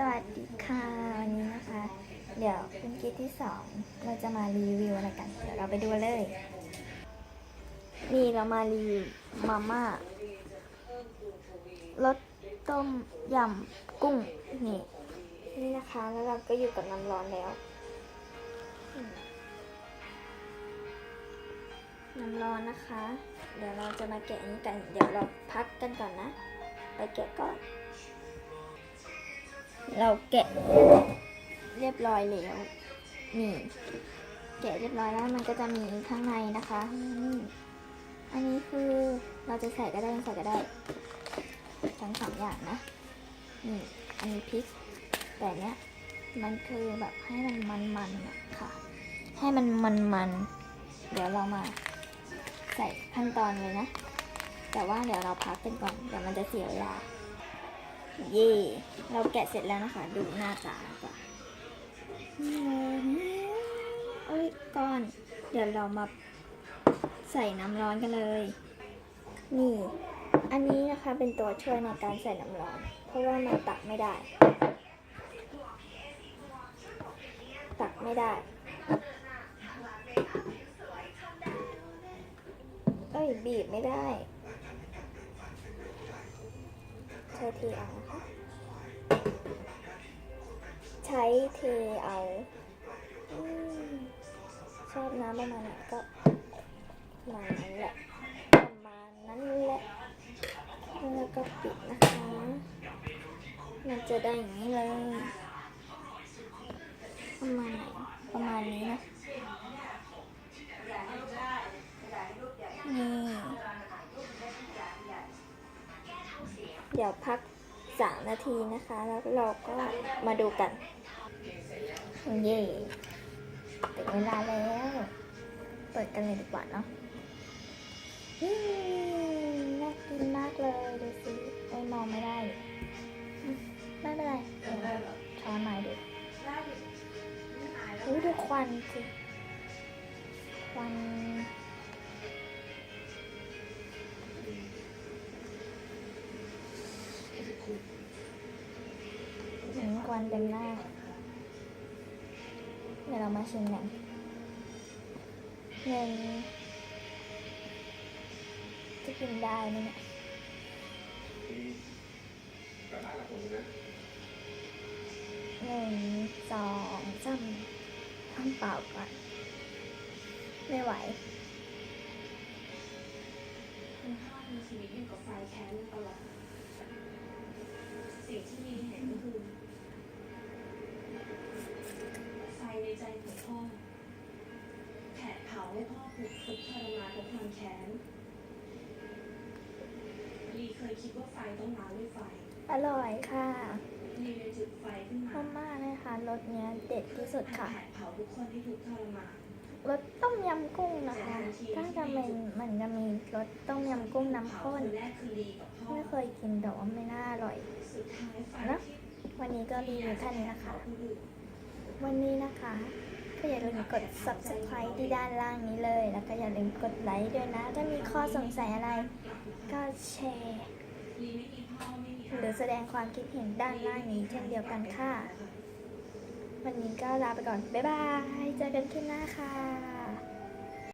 สวัสดีค่ะวันนี้นะคะ เดี๋ยวเป็นคลิปที่สองเราจะมารีวิวอะไรกัน เดี๋ยวเราไปดูเลย นี่เรามารีวิวมาม่ารสต้มยำกุ้งนี่นี่นะคะแล้วเราก็อยู่กับน้ำร้อนแล้ว น้ำร้อนนะคะ เดี๋ยวเราจะมาแกะนนี้กัน เดี๋ยวเราพักกันก่อนนะ ไปแกะก่อน เราแกะเรียบร้อยแล้วนี่แกะเรียบร้อยแล้วมันก็จะมีข้างในนะคะนี่อันนี้คือเราจะใส่ก็ได้ไม่ใส่ก็ได้ทั้งสองอย่างนะนี่อันนี้พริกแต่เนี้ยมันคือแบบให้มันมันๆอะค่ะ ให้มันมันๆเดี๋ยวเรามาใส่ขั้นตอนเลยนะ แต่ว่าเดี๋ยวเราพักกันก่อนเดี๋ยวมันจะเสียเวลา เย่เราแกะเสร็จแล้วนะคะ ดูหน้าตาก่อนโอ้ยก่อน เดี๋ยวเรามาใส่น้ำร้อนกันเลย นี่ อันนี้นะคะเป็นตัวช่วยในการใส่น้ำร้อน เพราะว่ามันตักไม่ได้ ตักไม่ได้ เอ้ยบีบไม่ได้ ใช้เทเอานะคะใช้เทเอาอชอบน้ำประมาณไหนก็มาณนั้นแหละประมาณนั้นแหละแล้วก็ปิดนะคะ มันจะได้อย่างนี้เลยประมาณไหน เดี๋ยวพักสามนาทีนะคะ แล้วเราก็มาดูกัน เย่ถึงเวลาแล้ว เปิดกันเลยดีกว่าเนาะอืมน่ากินมากเลย ดูสิโอ้ยมองไม่ได้อืมไม่เป็นไรเดี๋ยวช้อนหน่อยดิอุ้ยดูควันสิควัน ห็นควันเต็มหน้า เดี๋ยวเรามาชิมกันหนึ่งจะกินได้ไหมเนี่ยหนึ่งสองสามทำเปล่าก่อน ไม่ไหวมีชีวิตอยู่กับไฟแค้นตลอด สิ่งที่มีเห็นก็คือไฟในใจของพ่อแผดเผาให้พ่อถูกทุกข์ทรมานเพราะความแค้นลีเคยคิดว่าไฟต้องล้างด้วยไฟอร่อยค่ะลีเลยจุดไฟขึ้นชมาอบมากนะคะรสเนี้ยเด็ดที่สุดค่ะ แผดเผาทุกคนที่ทุกข์ทรมาน รสต้มยำกุ้งนะคะถ้าจะเป็นมันจะมีรสต้มยำกุ้งน้ำข้น ไม่เคยกินแต่ว่าไม่น่าอร่อยนะวันนี้ก็รีวิวแค่นี้นะคะ วันนี้นะคะ ก็อย่าลืมกด subscribe ที่ด้านล่างนี้เลย แล้วก็อย่าลืมกดไลค์ด้วยนะ ถ้ามีข้อสงสัยอะไร ก็แชร์ หรือแสดงความคิดเห็นด้านล่างนี้เช่นเดียวกันค่ะ วันนี้ก็ลาไปก่อน บ๊ายบาย เจอกันคลิปหน้าค่ะ